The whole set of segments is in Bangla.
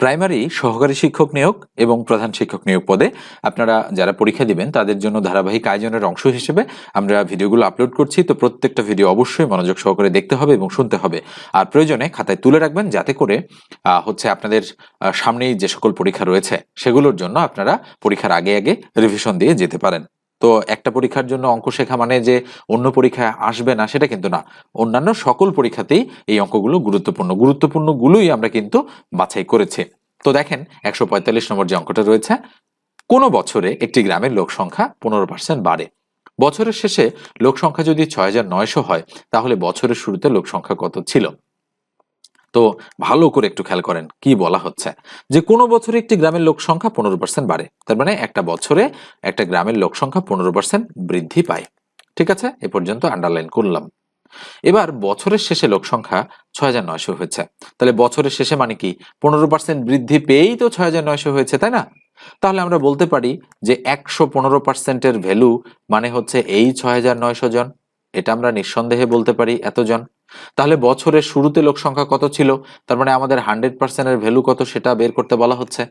প্রাইমারি সহকারী শিক্ষক নিয়োগ এবং প্রধান শিক্ষক নিয়োগ পদে আপনারা যারা পরীক্ষা দিবেন, তাদের জন্য ধারাবাহিক আয়োজনের অংশ হিসেবে আমরা ভিডিওগুলো আপলোড করছি। তো প্রত্যেকটা ভিডিও অবশ্যই মনোযোগ সহকারে দেখতে হবে এবং শুনতে হবে। আর প্রয়োজনে খাতায় তুলে রাখবেন যাতে করে হচ্ছে আপনাদের সামনেই যে সকল পরীক্ষা রয়েছে, সেগুলোর জন্য আপনারা পরীক্ষার আগে আগে রিভিশন দিয়ে যেতে পারেন। তো একটা পরীক্ষার জন্য অঙ্ক শেখা মানে যে অন্য পরীক্ষায় আসবে না, সেটা কিন্তু না। অন্যান্য সকল পরীক্ষাতেই এই অঙ্কগুলো গুরুত্বপূর্ণ। গুরুত্বপূর্ণগুলোই আমরা কিন্তু বাছাই করেছি। তো দেখেন, একশো পঁয়তাল্লিশ নম্বর যে অঙ্কটা রয়েছে, কোনো বছরে একটি গ্রামের লোক সংখ্যা পনেরো পার্সেন্ট বাড়ে। বছরের শেষে লোক সংখ্যা যদি ছয় হাজার নয়শো হয়, তাহলে বছরের শুরুতে লোক সংখ্যা কত ছিল? তো ভালো করে একটু খেয়াল করেন কি বলা হচ্ছে। যে কোনো বছরে একটি গ্রামের লোক সংখ্যা পনেরো পার্সেন্ট বাড়ে, তার মানে একটা বছরে একটা গ্রামের লোক সংখ্যা পনেরো পার্সেন্ট বৃদ্ধি পায়। ঠিক আছে? এ পর্যন্ত আন্ডারলাইন করলাম। এবার বছরের শেষে লোক সংখ্যা ছয় হাজার নয়শো হয়েছে। তাহলে বছরের শেষে মানে কি? পনেরো পার্সেন্ট বৃদ্ধি পেয়েই তো ছয় হাজার নয়শো হয়েছে, তাই না? তাহলে আমরা বলতে পারি যে একশো পনেরো পার্সেন্টের ভ্যালু মানে হচ্ছে এই ছয় হাজার নয়শো জন। এটা আমরা নিঃসন্দেহে বলতে পারি এতজন। তাহলে বছরের শুরুতে লোক সংখ্যা কত ছিল? তার মানে আমাদের হান্ড্রেড পার্সেন্টের ভ্যালু কত সেটা বের করতে বলা হচ্ছে।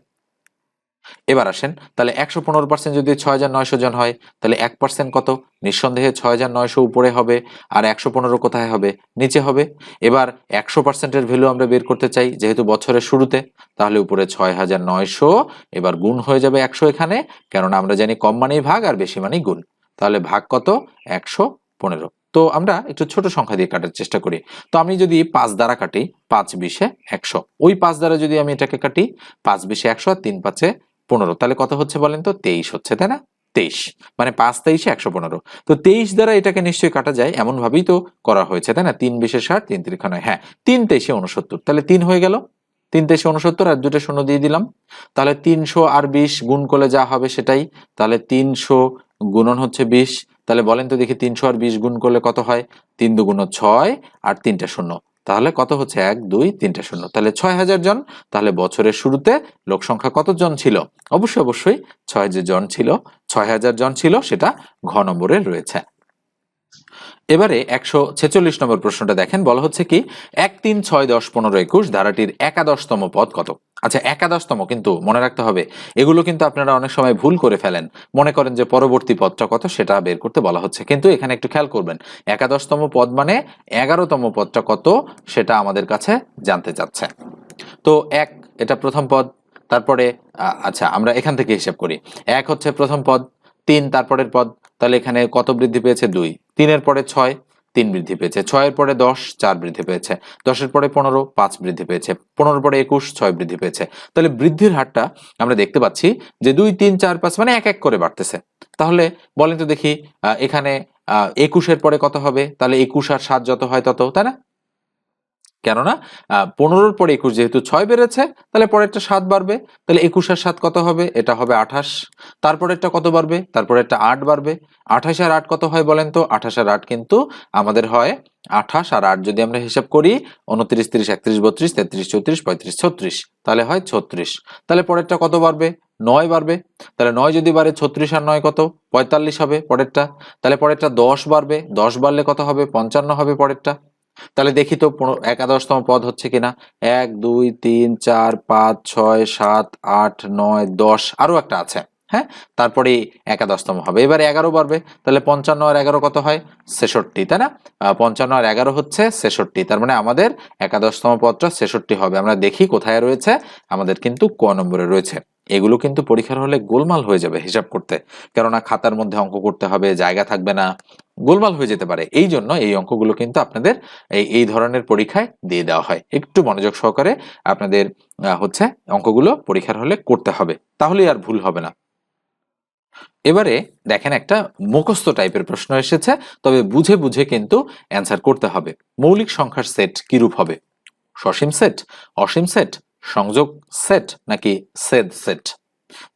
এবার আসেন, তাহলে একশো পনেরো পার্সেন্ট যদি ছয় হাজার নয়শো জন হয়, তাহলে এক পার্সেন্ট কত? নিঃসন্দেহে ছয় হাজার নয়শো উপরে হবে আর একশো পনেরো কোথায় হবে? নিচে হবে। এবার একশো পার্সেন্টের ভ্যালু আমরা বের করতে চাই যেহেতু বছরের শুরুতে, তাহলে উপরে ছয় হাজার নয়শো এবার গুণ হয়ে যাবে একশো এখানে, কেননা আমরা জানি কম মানেই ভাগ আর বেশি মানেই গুণ। তাহলে ভাগ কত? একশো পনেরো। তো আমরা একটু ছোট সংখ্যা দিয়ে কাটার চেষ্টা করি। তো আমি যদি পাঁচ দ্বারা কাটি, পাঁচ বিশে একশো। ওই পাঁচ দ্বারা যদি আমি এটাকে কাটি, পাঁচ বিশে একশো আর তিন পাঁচে পনেরো। তাহলে কত হচ্ছে বলেন তো? তেইশ হচ্ছে, তাই না? তেইশ। মানে পাঁচ তেইশে একশো পনেরো। তো তেইশ দ্বারা এটাকে নিশ্চয়ই কাটা যায় এমন ভাবেই তো করা হয়েছে, তাই না? তিন বিশে ষাট, তিন তিরিখা নয় হ্যাঁ তিন তেইশে উনসত্তর তাহলে তিন হয়ে গেল। তিন তেইশে উনসত্তর আর দুটো শূন্য দিয়ে দিলাম। তাহলে তিনশো আর বিশ গুণ করলে যা হবে সেটাই। তাহলে তিনশো গুণন হচ্ছে বিশ। তাহলে বলেন তো দেখি তিনশো আর বিশ গুণ করলে কত হয়? তিন দুগুণ ছয় আর তিনটা শূন্য। তাহলে কত হচ্ছে? এক, দুই, তিনটা শূন্য। তাহলে ছয় হাজার জন, তাহলে বছরের শুরুতে লোক সংখ্যা কতজন ছিল? অবশ্যই অবশ্যই ছয় যে জন ছিল, ছয় হাজার জন ছিল, সেটা ঘ নম্বরে রয়েছে। এবারে একশো ছেচল্লিশ নম্বর প্রশ্নটা দেখেন। বলা হচ্ছে কি, এক তিন ছয় দশ পনেরো একুশ ধারাটির একাদশতম পদ কত? আচ্ছা একাদশতম কিন্তু মনে রাখতে হবে, এগুলো কিন্তু আপনারা অনেক সময় ভুল করে ফেলেন। মনে করেন যে পরবর্তী পদটা কত সেটা বের করতে বলা হচ্ছে। কিন্তু এখানে একটু খেয়াল করবেন, একাদশতম পদ মানে এগারোতম পদটা কত সেটা আমাদের কাছে জানতে চাচ্ছে। তো এক, এটা প্রথম পদ, তারপরে আচ্ছা আমরা এখান থেকে হিসেব করি। এক হচ্ছে প্রথম পদ, তিন তারপরের পদ তাহলে এখানে কত বৃদ্ধি পেয়েছে? দুই। তিনের পরে ছয়, তিন বৃদ্ধি পেয়েছে। ছয়ের পরে দশ, চার বৃদ্ধি পেয়েছে। দশের পরে পনেরো, পাঁচ বৃদ্ধি পেয়েছে। পনেরো পরে একুশ, ছয় বৃদ্ধি পেয়েছে। তাহলে বৃদ্ধির হারটা আমরা দেখতে পাচ্ছি যে দুই, তিন, চার, পাঁচ মানে এক এক করে বাড়তেছে। তাহলে বলেন তো দেখি এখানে একুশের পরে কত হবে? তাহলে একুশ আর সাত যত হয় তত, তাই না? কেননা পনেরোর পরে একুশ যেহেতু ছয় বেড়েছে, তাহলে পরেরটা সাত বাড়বে। তাহলে একুশ আর সাত কত হবে? এটা হবে আঠাশ। তারপরেরটা কত বাড়বে? তারপরে একটা আট বাড়বে। আঠাশ আর আট কত হয় বলেন তো? আঠাশ আর আট কিন্তু আমাদের হয় আঠাশ আর আট যদি আমরা হিসাব করি, উনত্রিশ, তিরিশ, একত্রিশ, বত্রিশ, তেত্রিশ, চৌত্রিশ, পঁয়ত্রিশ, ছত্রিশ। তাহলে হয় ছত্রিশ। তাহলে পরেরটা কত বাড়বে? নয় বাড়বে। তাহলে নয় যদি বাড়ে ছত্রিশ আর নয় কত? পঁয়তাল্লিশ হবে পরেরটা। তাহলে পরেরটা দশ বাড়বে। দশ বাড়লে কত হবে? পঞ্চান্ন হবে পরেরটা। তাহলে দেখি তো একাদশতম পদ হচ্ছে কিনা। এক, দুই, তিন, চার, পাঁচ, ছয়, সাত, আট, নয়, দশ আরও একটা আছে হ্যাঁ? তারপরে একাদশতম হবে। এবার এগারো বাড়বে, তাহলে পঞ্চান্ন আর এগারো কত হয়? ছেষট্টি, তাই না? পঞ্চান্ন আর এগারো হচ্ছে ছেষট্টি, তার মানে আমাদের একাদশতম পদটা ছেষট্টি হবে। আমরা দেখি কোথায় রয়েছে, আমাদের কিন্তু ক নম্বরে রয়েছে। এগুলো কিন্তু পরীক্ষার হলে গোলমাল হয়ে যাবে হিসাব করতে। কেননা খাতার মধ্যে অঙ্ক করতে হবে, জায়গা থাকবে না, গোলমাল হয়ে যেতে পারে। এই জন্য এই অঙ্কগুলো কিন্তু আপনাদের এই এই ধরনের পরীক্ষায় দিয়ে দেওয়া হয়। একটু মনোযোগ সহকারে আপনাদের হচ্ছে অঙ্কগুলো পরীক্ষার হলে করতে হবে। তাহলেই আর ভুল হবে না। এবারে দেখেন একটা মুখস্থ টাইপের প্রশ্ন এসেছে, তবে বুঝে বুঝে কিন্তু অ্যান্সার করতে হবে। মৌলিক সংখ্যার সেট কিরূপ হবে? সসীম সেট? অসীম সেট? সংযোগ সেট নাকি সেদ সেট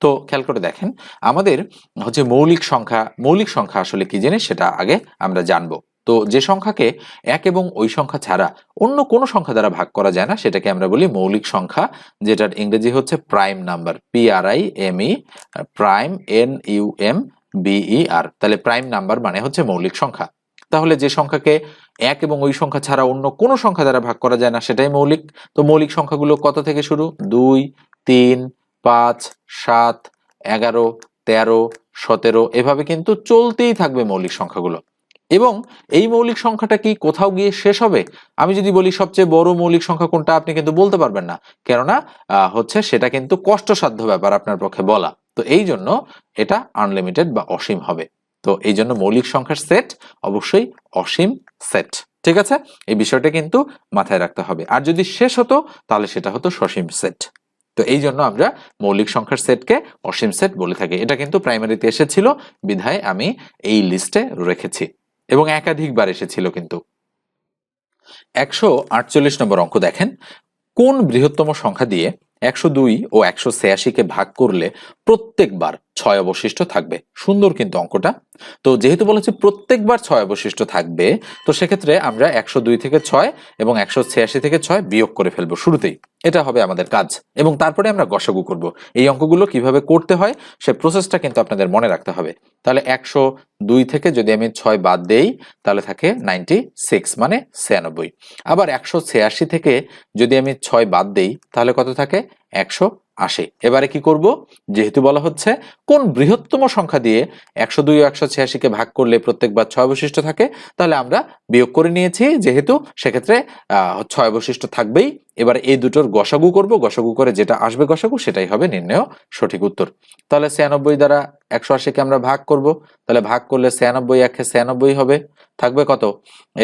তো খেয়াল করে দেখেন, আমাদের হচ্ছে মৌলিক সংখ্যা মৌলিক সংখ্যা আসলে কি জিনিস সেটা আগে আমরা জানব। তো যে সংখ্যাকে এক এবং ওই সংখ্যা ছাড়া অন্য কোনো সংখ্যা দ্বারা ভাগ করা যায় না, সেটাকে আমরা বলি মৌলিক সংখ্যা, যেটার ইংরেজি হচ্ছে prime number P R I M E prime N U M B E R prime number মানে হচ্ছে মৌলিক সংখ্যা। তাহলে যে সংখ্যাকে এক এবং ওই সংখ্যা ছাড়া অন্য কোনো সংখ্যা দ্বারা ভাগ করা যায় না, সেটাই মৌলিক। তো মৌলিক সংখ্যাগুলো কত থেকে শুরু? দুই, তিন, পাঁচ, সাত, এগারো, তেরো, সতেরো, এভাবে কিন্তু চলতেই থাকবে মৌলিক সংখ্যাগুলো। এবং এই মৌলিক সংখ্যাটা কি কোথাও গিয়ে শেষ হবে? আমি যদি বলি সবচেয়ে বড় মৌলিক সংখ্যা কোনটা, আপনি কিন্তু বলতে পারবেন না। কেননা হচ্ছে সেটা কিন্তু কষ্টসাধ্য ব্যাপার আপনার পক্ষে বলা। তো এই জন্য এটা আনলিমিটেড বা অসীম হবে। তো এই জন্য মৌলিক সংখ্যার সেট অবশ্যই অসীম সেট ঠিক আছে? এই বিষয়টা কিন্তু মাথায় রাখতে হবে। আর যদি শেষ হতো, তাহলে সেটা হতো সসীম সেট তো এই জন্য আমরা মৌলিক সংখ্যার সেটকে অসীম সেট বলে থাকি। এটা কিন্তু প্রাইমারিতে এসেছিল, বিধায় আমি এই লিস্টে রেখেছি। এবং একাধিকবার এসেছিল কিন্তু। একশো আটচল্লিশ নম্বর অঙ্ক দেখেন। কোন বৃহত্তম সংখ্যা দিয়ে একশো দুই ও একশো ছিয়াশিকে ভাগ করলে প্রত্যেকবার ছয় অবশিষ্ট থাকবে। সুন্দর কিন্তু অঙ্কটা। তো যেহেতু বলেছে প্রত্যেকবার ছয় অবশিষ্ট থাকবে, তো সেক্ষেত্রে আমরা একশো দুই থেকে ছয় এবং একশো ছিয়াশি থেকে ছয় বিয়োগ করে ফেলব শুরুতেই। এটা হবে আমাদের কাজ। এবং তারপরে আমরা গসাগু করব। এই অঙ্কগুলো কীভাবে করতে হয়, সে প্রসেসটা কিন্তু আপনাদের মনে রাখতে হবে। তাহলে একশো দুই থেকে যদি আমি ছয় বাদ দেই, তাহলে থাকে নাইনটি সিক্স মানে ছিয়ানব্বই। আবার একশো ছিয়াশি থেকে যদি আমি ছয় বাদ দেই, তাহলে কত থাকে? একশো আশি এবারে কি করব? যেহেতু বলা হচ্ছে, কোন বৃহত্তম সংখ্যা দিয়ে একশো দুই একশো ছিয়াশিকে ভাগ করলে প্রত্যেকবার ছয় অবশিষ্ট থাকে, তাহলে আমরা বিয়োগ করে নিয়েছি। যেহেতু সেক্ষেত্রে ছয় অবশিষ্ট থাকবেই। এবার এই দুটোর গসাগু করব। গসাগু করে যেটা আসবে গসাগু, সেটাই হবে নির্ণয় সঠিক উত্তর। তাহলে ছিয়ানব্বই দ্বারা একশো আশিকে আমরা ভাগ করব। তাহলে ভাগ করলে ছিয়ানব্বই একে ছিয়ানব্বই হবে। থাকবে কত?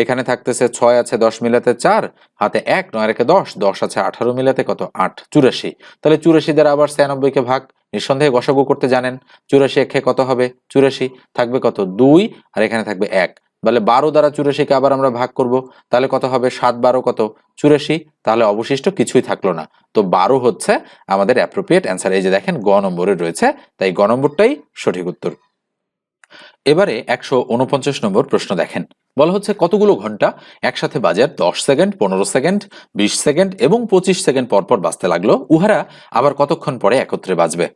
এখানে থাকতেছে ছয় আছে দশ মিলাতে চার, হাতে এক, নয় রেখে দশ দশ আছে আঠারো মিলাতে কত? আট, চুরাশি। তাহলে চুরাশি দ্বারা আবার ছিয়ানব্বইকে ভাগ, নিঃসন্দেহে গসাগু করতে জানেন, চুরাশি একে কত হবে? চুরাশি। থাকবে কত? দুই, আর এখানে থাকবে এক। তাহলে বারো দ্বারা চুরাশিকে আবার আমরা ভাগ করব, তাহলে কত হবে? সাত বারো কত? চুরাশি। তাহলে অবশিষ্ট কিছুই থাকল না। তো বারো হচ্ছে আমাদের অ্যাপ্রোপ্রিয়েট অ্যান্সার এই যে দেখেন, গ নম্বরে রয়েছে, তাই গ নম্বরটাই সঠিক উত্তর। এবারে একশো উনপঞ্চাশ নম্বর প্রশ্ন দেখেন। বলা হচ্ছে কতগুলো ঘণ্টা? একসাথে বাজার দশ সেকেন্ড, পনেরো সেকেন্ড, বিশ সেকেন্ড এবং পঁচিশ সেকেন্ড পরপর বাজতে লাগল। উহারা আবার কতক্ষণ পরে একত্রে বাজবে?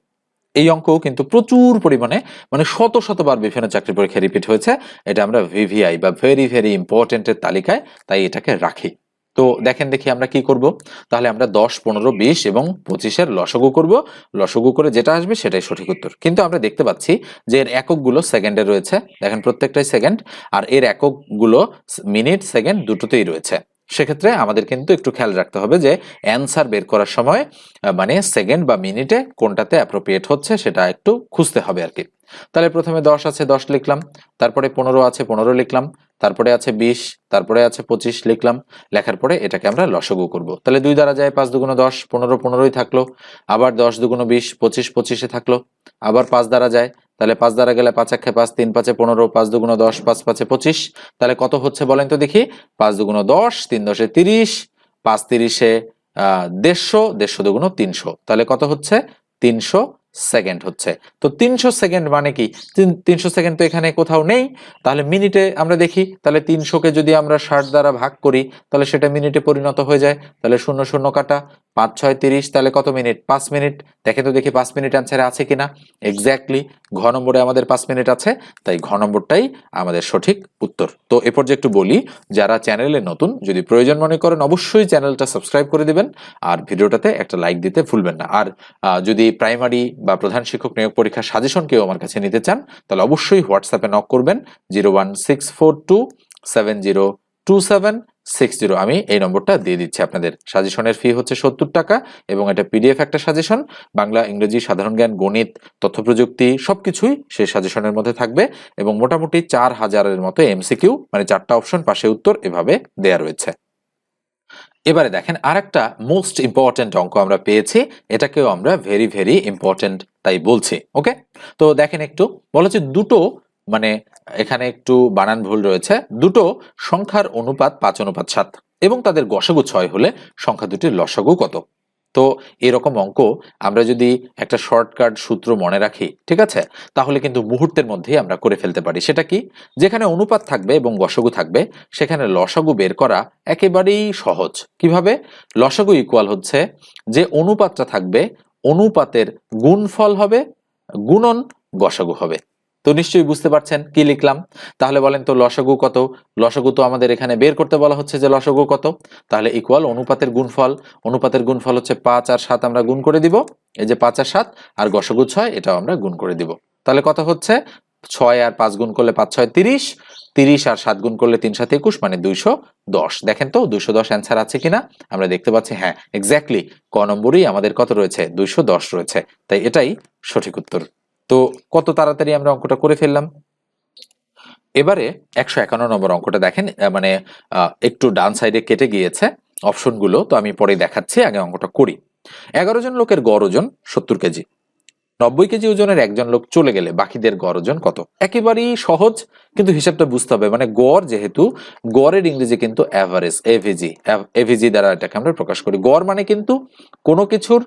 এই অঙ্ক কিন্তু প্রচুর পরিমাণে মানে শত শতবার বিভিন্ন চাকরি পরীক্ষা রিপিট হয়েছে। এটা আমরা ভিভিআই বা ভেরি ভেরি ইম্পর্টেন্টের তালিকায়, তাই এটাকে রাখি। তো দেখেন দেখি আমরা কি করব? তাহলে আমরা দশ, পনেরো, বিশ এবং পঁচিশের লসগু করব। লসগু করে যেটা আসবে সেটাই সঠিক উত্তর। কিন্তু আমরা দেখতে পাচ্ছি যে এর এককগুলো সেকেন্ডে রয়েছে। দেখেন প্রত্যেকটাই সেকেন্ড। আর এর এককগুলো মিনিট, সেকেন্ড দুটোতেই রয়েছে। সেক্ষেত্রে আমাদের কিন্তু একটু খেয়াল রাখতে হবে যে অ্যান্সার বের করার সময় মানে সেকেন্ড বা মিনিটে কোনটাতে অ্যাপ্রোপ্রিয়েট হচ্ছে সেটা একটু খুঁজতে হবে আর কি। তাহলে প্রথমে দশ আছে, দশ লিখলাম। তারপরে পনেরো আছে, পনেরো লিখলাম। তারপরে আছে বিশ, তারপরে আছে পঁচিশ লিখলাম। লেখার পরে এটাকে আমরা লসগু করব। তাহলে দুই দ্বারা যায়, পাঁচ দুগুণ দশ, পনেরো পনেরোই থাকল। আবার দশ দুগুণ বিশ, পঁচিশ পঁচিশে থাকল। আবার পাঁচ দ্বারা যায়, তাহলে পাঁচ দ্বারা গেলে পাঁচ একে পাঁচ, তিন পাঁচে পনেরো, পাঁচ দুগুণ দশ, পাঁচ পাঁচে পঁচিশ। তাহলে কত হচ্ছে বলেন তো দেখি? পাঁচ দুগুণ দশ, তিন দশে তিরিশ, পাঁচ তিরিশে, আহ, দেড়শো দেড়শো দুগুণ তিনশো। তাহলে কত হচ্ছে? তিনশো সেকেন্ড হচ্ছে। তো তিনশো সেকেন্ড মানে কি? তিন- তিনশো সেকেন্ড তো এখানে কোথাও নেই। তাহলে মিনিটে আমরা দেখি, তাহলে তিনশোকে যদি আমরা ষাট দ্বারা ভাগ করি, তাহলে সেটা মিনিটে পরিণত হয়ে যায়। তাহলে শূন্য শূন্য কাটা। পাঁচ, ছয়, তিরিশ, তাহলে কত মিনিট? পাঁচ মিনিট। দেখে তো দেখি পাঁচ মিনিট অ্যান্সারে আছে কিনা। এক্স্যাক্টলি ঘ নম্বরে আমাদের পাঁচ মিনিট আছে, তাই ঘ নম্বরটাই আমাদের সঠিক উত্তর। তো এ পর্যায়ে একটু বলি, যারা চ্যানেলে নতুন, যদি প্রয়োজন মনে করেন, অবশ্যই চ্যানেলটা সাবস্ক্রাইব করে দিবেন, আর ভিডিওটাতে একটা লাইক দিতে ভুলবেন না। আর যদি প্রাইমারি বা প্রধান শিক্ষক নিয়োগ পরীক্ষার সাজেশন কেউ আমার কাছে নিতে চান, তাহলে অবশ্যই হোয়াটসঅ্যাপে নক করবেন zero one six four two seven zero two seven six zero আমি এই নম্বরটা দিয়ে দিচ্ছি আপনাদের। সাজেশনের ফি হচ্ছে সত্তর টাকা এবং এটা পিডিএফ একটা সাজেশন। বাংলা, ইংরেজি, সাধারণ জ্ঞান, গণিত, তথ্য প্রযুক্তি সবকিছুই সেই সাজেশনের মধ্যে থাকবে এবং মোটামুটি চার হাজারের মতো এমসিকিউ মানে চারটা অপশন পাশে উত্তর এভাবে দেয়া রয়েছে। এবারে দেখেন আরেকটা মোস্ট ইম্পর্টেন্ট অঙ্ক আমরা পেয়েছি। এটাকেও আমরা ভেরি ভেরি ইম্পর্টেন্ট তাই বলছি ওকে তো দেখেন একটু, বলা হচ্ছে দুটো মানে এখানে একটু বানান ভুল রয়েছে। দুটো সংখ্যার অনুপাত পাঁচ অনুপাত সাত এবং তাদের গসাগু ছয় হলে সংখ্যা দুটির লসাগু কত? তো এরকম অঙ্ক আমরা যদি একটা শর্টকাট সূত্র মনে রাখি, ঠিক আছে? তাহলে কিন্তু মুহূর্তের মধ্যেই আমরা করে ফেলতে পারি। সেটা কি? যেখানে অনুপাত থাকবে এবং গসাগু থাকবে, সেখানে লসাগু বের করা একেবারেই সহজ। কীভাবে? লসাগু ইকুয়াল হচ্ছে যে অনুপাতটা থাকবে, অনুপাতের গুণফল হবে, গুণন গসাগু হবে। তো নিশ্চয়ই বুঝতে পারছেন কি লিখলাম। তাহলে বলেন তো লসাগু কত? লসাগু তো আমাদের এখানে বের করতে বলা হচ্ছে যে লসাগু কত। তাহলে ইকুয়াল অনুপাতের গুণফল। অনুপাতের গুণফল হচ্ছে পাঁচ আর সাত আমরা গুণ করে দিব। এই যে পাঁচ আর সাত আর গসাগু ছয়, এটাও আমরা গুণ করে দিব। তাহলে কত হচ্ছে? ছয় আর পাঁচ গুণ করলে পাঁচ, ছয়, তিরিশ। তিরিশ আর সাত গুণ করলে তিন, সাত, একুশ মানে দুইশো দশ। দেখেন তো দুইশো দশ অ্যান্সার আছে কিনা? আমরা দেখতে পাচ্ছি হ্যাঁ এক্স্যাক্টলি ক নম্বরই আমাদের কত রয়েছে? দুইশো দশ রয়েছে। তাই এটাই সঠিক উত্তর। তো কত তাড়াতাড়ি আমরা অঙ্কটা করে ফেললাম? এবারে একশো একান্ন নম্বর অঙ্কটা দেখেন মানে একটু ডান সাইডে কেটে গিয়েছে অপশনগুলো, তো আমি পরে দেখাচ্ছি, আগে অঙ্কটা করি। এগারো জন লোকের গড় ওজন সত্তর কেজি। নব্বই কেজি ওজনের একজন লোক চলে গেলে বাকিদের গড় ওজন কত? একেবারেই সহজ, কিন্তু হিসাবটা বুঝতে হবে। মানে গড় যেহেতু, গড়ের ইংরেজি কিন্তু অ্যাভারেজ এভিজি এভিজি দ্বারা এটাকে আমরা প্রকাশ করি। গড় মানে কিন্তু কোনো কিছুর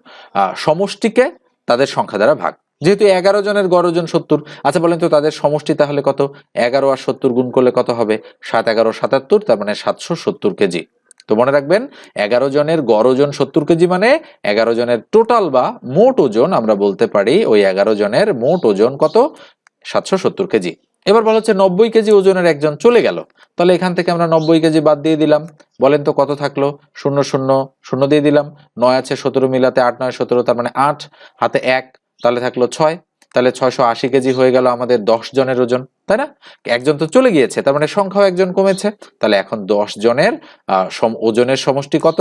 সমষ্টিকে তাদের সংখ্যা দ্বারা ভাগ যেহেতু এগারো জনের গড় ওজন সত্তর আচ্ছা বলেন তো তাদের সমষ্টি তাহলে কত? এগারো আর সত্তর গুণ করলে কত হবে? সাত এগারো সাতাত্তর, তার মানে সাতশো সত্তর কেজি। তো মনে রাখবেন, এগারো জনের গড় ওজন সত্তর কেজি মানে এগারো জনের টোটাল বা মোট ওজন আমরা বলতে পারি ওই এগারো জনের মোট ওজন কত? সাতশো সত্তর কেজি। এবার বলা হচ্ছে নব্বই কেজি ওজনের একজন চলে গেল। তাহলে এখান থেকে আমরা নব্বই কেজি বাদ দিয়ে দিলাম। বলেন তো কত থাকল? শূন্য শূন্য শূন্য দিয়ে দিলাম। নয় আছে সতেরো মিলাতে আট, নয় সতেরো, তার মানে আট। হাতে এক তাহলে থাকল ছয়। তাহলে ছয়শো আশি কেজি হয়ে গেল আমাদের দশ জনের ওজন, তাই না? একজন তো চলে গিয়েছে, তার মানে সংখ্যাও একজন কমেছে। তাহলে এখন দশ জনের ওজনের সমষ্টি কত?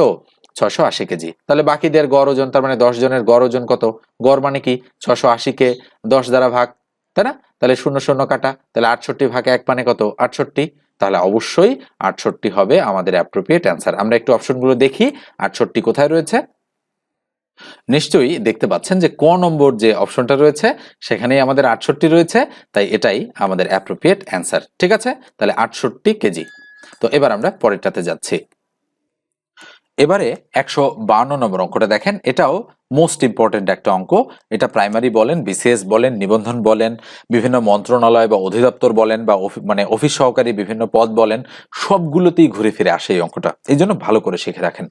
ছশো আশি কেজি। তাহলে বাকিদের গড় ওজন, তার মানে দশ জনের গড় ওজন কত? গড় মানে কি? ছশো আশিকে দশ দ্বারা ভাগ, তাই না? তাহলে শূন্য শূন্য কাটা, তাহলে আটষট্টি ভাগে এক মানে কত? আটষট্টি। তাহলে অবশ্যই আটষট্টি হবে আমাদের অ্যাপ্রোপ্রিয়েট অ্যান্সার আমরা একটু অপশনগুলো দেখি, আটষট্টি কোথায় রয়েছে? নিশ্চয়ই দেখতে পাচ্ছেন যে ক নম্বর যে অপশনটা রয়েছে, সেখানেই আমাদের আটষট্টি রয়েছে, তাই এটাই আমাদের অ্যাপ্রোপ্রিয়েট অ্যান্সার ঠিক আছে? তাহলে আটষট্টি কেজি। তো এবার আমরা পরেরটাতে যাচ্ছি। এবারে একশো বান্ন নম্বর অঙ্কটা দেখেন, এটাও মোস্ট ইম্পর্টেন্ট একটা অঙ্ক। এটা প্রাইমারি বলেন বিসিএস বলেন, নিবন্ধন বলেন, বিভিন্ন মন্ত্রণালয় বা অধিদপ্তর বলেন বা মানে অফিস সহকারী বিভিন্ন পদ বলেন, সবগুলোতেই ঘুরে ফিরে আসে এই অঙ্কটা। এই জন্য ভালো করে শিখে রাখেন।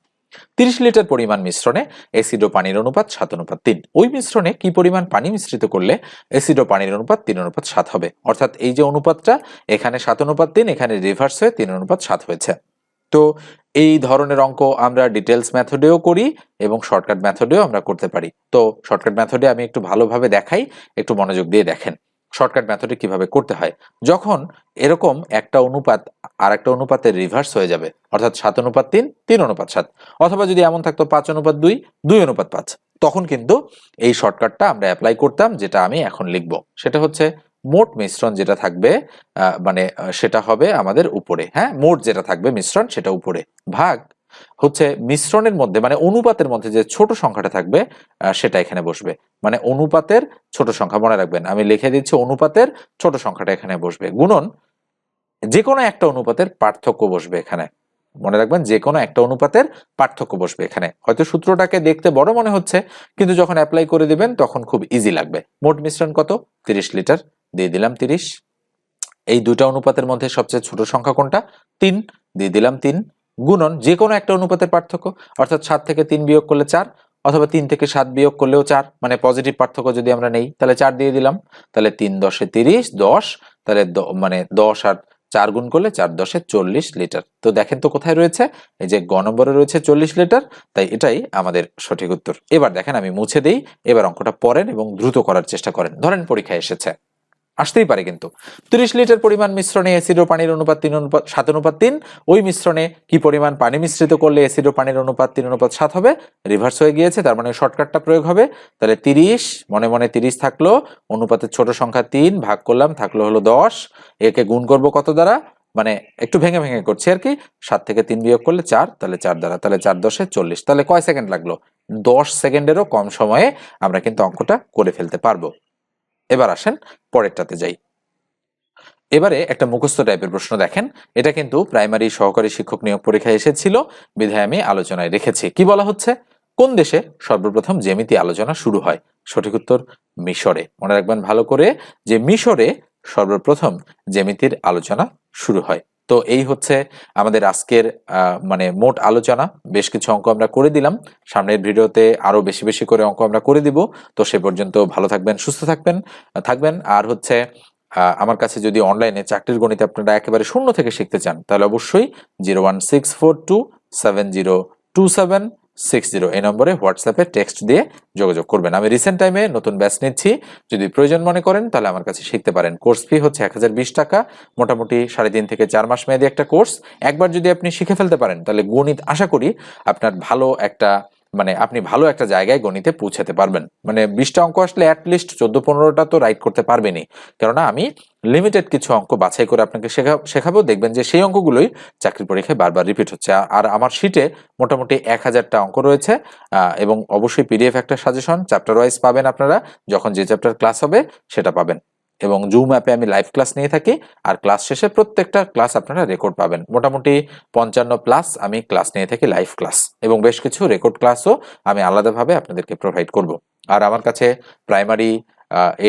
তিরিশ লিটার পরিমাণ মিশ্রণে অ্যাসিড ও পানির অনুপাত সাত অনুপাত তিন। ওই মিশ্রণে কি পরিমাণ পানি মিশ্রিত করলে অ্যাসিড ও পানির অনুপাত তিন অনুপাত সাত হবে? অর্থাৎ এই যে অনুপাতটা, এখানে সাত অনুপাত তিন, এখানে রিভার্স হয়ে তিন অনুপাত সাত হয়েছে। তো এই ধরনের অঙ্ক আমরা ডিটেলস মেথডেও করি এবং শর্টকাট মেথডেও আমরা করতে পারি। তো শর্টকাট মেথডে আমি একটু ভালোভাবে দেখাই, একটু মনোযোগ দিয়ে দেখেন। শর্টকাট মেথডে কীভাবে করতে হয়? যখন এরকম একটা অনুপাত আর একটা অনুপাতের রিভার্স হয়ে যাবে, অর্থাৎ সাত অনুপাত তিন তিন অনুপাত সাত, অথবা যদি এমন থাকতো পাঁচ অনুপাত দুই দুই অনুপাত পাঁচ, তখন কিন্তু এই শর্টকাটটা আমরা অ্যাপ্লাই করতাম, যেটা আমি এখন লিখব। সেটা হচ্ছে মোট মিশ্রণ যেটা থাকবে মানে সেটা হবে আমাদের উপরে হ্যাঁ? মোট যেটা থাকবে মিশ্রণ, সেটা উপরে, ভাগ হচ্ছে মিশ্রণের মধ্যে মানে অনুপাতের মধ্যে যে ছোট সংখ্যাটা থাকবে সেটা এখানে বসবে। মানে অনুপাতের ছোট সংখ্যা, মনে রাখবেন, আমি লিখে দিচ্ছি অনুপাতের ছোট সংখ্যাটা এখানে বসবে। গুণন যে কোনো একটা অনুপাতের পার্থক্য বসবে এখানে। মনে রাখবেন যে কোনো একটা অনুপাতের পার্থক্য বসবে এখানে। হয়তো সূত্রটাকে দেখতে বড় মনে হচ্ছে, কিন্তু যখন অ্যাপ্লাই করে দিবেন, তখন খুব ইজি লাগবে। মোট মিশ্রণ কত? তিরিশ লিটার। দিয়ে দিলাম তিরিশ। এই দুটা অনুপাতের মধ্যে সবচেয়ে ছোট সংখ্যা কোনটা? তিন। দিয়ে দিলাম তিন। গুণন যে কোনো একটা অনুপাতের পার্থক্য, অর্থাৎ সাত থেকে তিন বিয়োগ করলে চার, অথবা তিন থেকে সাত বিয়োগ করলেও চার মানে পজিটিভ পার্থক্য যদি আমরা নেই, তাহলে চার দিয়ে দিলাম, তাহলে তিন দশে তিরিশ, দশ, তাহলে মানে দশ আর চার গুণ করলে চার দশে চল্লিশ লিটার। তো দেখেন তো কোথায় রয়েছে, এই যে গ নম্বরে রয়েছে চল্লিশ লিটার, তাই এটাই আমাদের সঠিক উত্তর। এবার দেখেন আমি মুছে দিই, এবার অঙ্কটা পড়েন এবং দ্রুত করার চেষ্টা করেন। ধরেন পরীক্ষায় এসেছে। আসতেই পারে কিন্তু। তিরিশ লিটার পরিমাণ মিশ্রণে অ্যাসিড ও পানির অনুপাত তিন অনুপাত সাত অনুপাত তিন, ওই মিশ্রণে কি পরিমাণ পানি মিশ্রিত করলে অ্যাসিড ও পানির অনুপাত তিন অনুপাত সাত হবে? রিভার্স হয়ে গিয়েছে, তার মানে শর্টকাটটা প্রয়োগ হবে। তাহলে তিরিশ, মনে মনে তিরিশ থাকল, অনুপাতের ছোট সংখ্যা তিন, ভাগ করলাম, থাকল হলো দশ, একে গুণ করব কত দ্বারা? মানে একটু ভেঙে ভেঙে করছি আর কি, সাত থেকে তিন বিয়োগ করলে চার, তাহলে চার দ্বারা, তাহলে চার দশে চল্লিশ, তাহলে কয় সেকেন্ড লাগল? দশ সেকেন্ডেরও কম সময়ে আমরা কিন্তু অঙ্কটা করে ফেলতে পারব। এবার আসেন পরেরটাতে যাই। এবারে একটা মুখস্থ টাইপের প্রশ্ন দেখেন। এটা কিন্তু প্রাইমারি সহকারী শিক্ষক নিয়োগ পরীক্ষায় এসেছিল, বিধায় আমি আলোচনায় রেখেছি। কি বলা হচ্ছে? কোন দেশে সর্বপ্রথম জ্যামিতি আলোচনা শুরু হয়? সঠিক উত্তর, মিশরে। মনে রাখবেন ভালো করে যে মিশরে সর্বপ্রথম জ্যামিতির আলোচনা শুরু হয়। তো এই হচ্ছে আমাদের আজকের মানে মোট আলোচনা। বেশ কিছু অঙ্ক আমরা করে দিলাম। সামনের ভিডিওতে আরও বেশি বেশি করে অঙ্ক আমরা করে দিব। তো সে পর্যন্ত ভালো থাকবেন, সুস্থ থাকবেন থাকবেন। আর হচ্ছে আমার কাছে যদি অনলাইনে চাকরির গণিত আপনারা একেবারে শূন্য থেকে শিখতে চান, তাহলে অবশ্যই zero one six four two seven zero two seven six zero এই নম্বরে হোয়াটসঅ্যাপে টেক্সট দিয়ে যোগাযোগ করবেন। আমি রিসেন্ট টাইমে নতুন ব্যাচ নিচ্ছি। যদি প্রয়োজন মনে করেন, তাহলে আমার কাছে শিখতে পারেন। কোর্স ফি হচ্ছে এক হাজার বিশ টাকা। মোটামুটি সাড়ে তিন থেকে চার মাস মেয়াদী একটা কোর্স একবার যদি আপনি শিখে ফেলতে পারেন, তাহলে গণিত আশা করি আপনার ভালো একটা মানে আপনি ভালো একটা জায়গায় গণিতে পৌঁছাতে পারবেন। মানে বিশটা অঙ্ক আসলে অ্যাটলিস্ট চোদ্দ পনেরোটা তো রাইট করতে পারবেনই। কেননা আমি লিমিটেড কিছু অঙ্ক বাছাই করে আপনাকে শেখা, শেখাবো, দেখবেন যে সেই অঙ্কগুলোই চাকরির পরীক্ষায় বারবার রিপিট হচ্ছে। আর আমার শিটে মোটামুটি এক হাজারটা অঙ্ক রয়েছে এবং অবশ্যই পিডিএফ একটা সাজেশন চ্যাপ্টার ওয়াইজ পাবেন আপনারা, যখন যে চ্যাপ্টার ক্লাস হবে, সেটা পাবেন। এবং জুম অ্যাপে আমি লাইভ ক্লাস নিয়ে থাকি, আর ক্লাস শেষে প্রত্যেকটা ক্লাস আপনারা রেকর্ড পাবেন। মোটামুটি পঞ্চান্ন প্লাস আমি ক্লাস নিয়ে থাকি লাইভ ক্লাস এবং বেশ কিছু রেকর্ড ক্লাসও আমি আলাদাভাবে আপনাদেরকে প্রোভাইড করব। আর আমার কাছে প্রাইমারি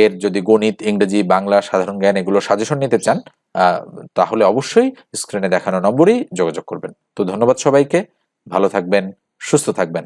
এর যদি গণিত, ইংরেজি, বাংলা, সাধারণ জ্ঞান এগুলো সাজেশন নিতে চান তাহলে অবশ্যই স্ক্রিনে দেখানো নম্বরেই যোগাযোগ করবেন। তো ধন্যবাদ সবাইকে, ভালো থাকবেন, সুস্থ থাকবেন।